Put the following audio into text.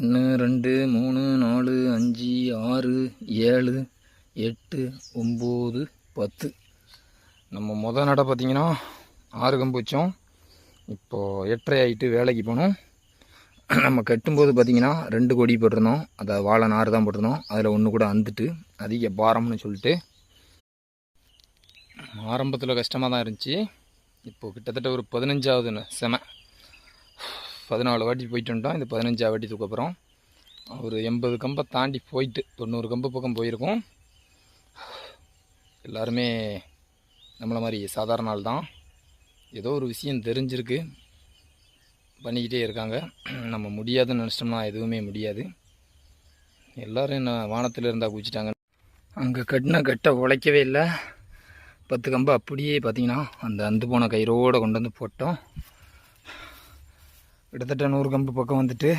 ஒன்று ரெண்டு மூணு நாலு அஞ்சு ஆறு ஏழு எட்டு ஒம்பது பத்து. நம்ம மொதல் நடை பார்த்தீங்கன்னா ஆறு கம்பு வச்சோம் இப்போது எட்டரை ஆகிட்டு வேலைக்கு போனோம். நம்ம கட்டும்போது பார்த்திங்கன்னா ரெண்டு கொடி போட்டிருந்தோம். அதை வாழை நார் தான் போட்டிருந்தோம். அதில் ஒன்று கூட அந்துட்டு அதிக பாரம்னு சொல்லிட்டு ஆரம்பத்தில் கஷ்டமாக தான் இருந்துச்சு. இப்போது கிட்டத்தட்ட ஒரு பதினஞ்சாவது செமை செம. பதினாலு வாட்டி போயிட்டு வந்துட்டோம் இந்த பதினஞ்சா வாட்டி தூக்கப்புறம் ஒரு எண்பது கம்பை தாண்டி போயிட்டு தொண்ணூறு கம்பு பக்கம் போயிருக்கோம். எல்லாருமே நம்மளை மாதிரி சாதாரண ஆள் தான். ஏதோ ஒரு விஷயம் தெரிஞ்சிருக்கு. பண்ணிக்கிட்டே இருக்காங்க. நம்ம முடியாதுன்னு நினச்சிட்டோம்னா எதுவுமே முடியாது. எல்லோரும் என்ன வானத்தில் இருந்தால் குதிச்சிட்டாங்க அங்கே கட்டின கட்டை உழைக்கவே இல்லை. பத்து கம்பு அப்படியே பார்த்தீங்கன்னா அந்த அந்து போன கயிறோடு கொண்டு வந்து போட்டோம். கிட்டத்தட்ட நூறு கம்பு பக்கம் வந்துட்டு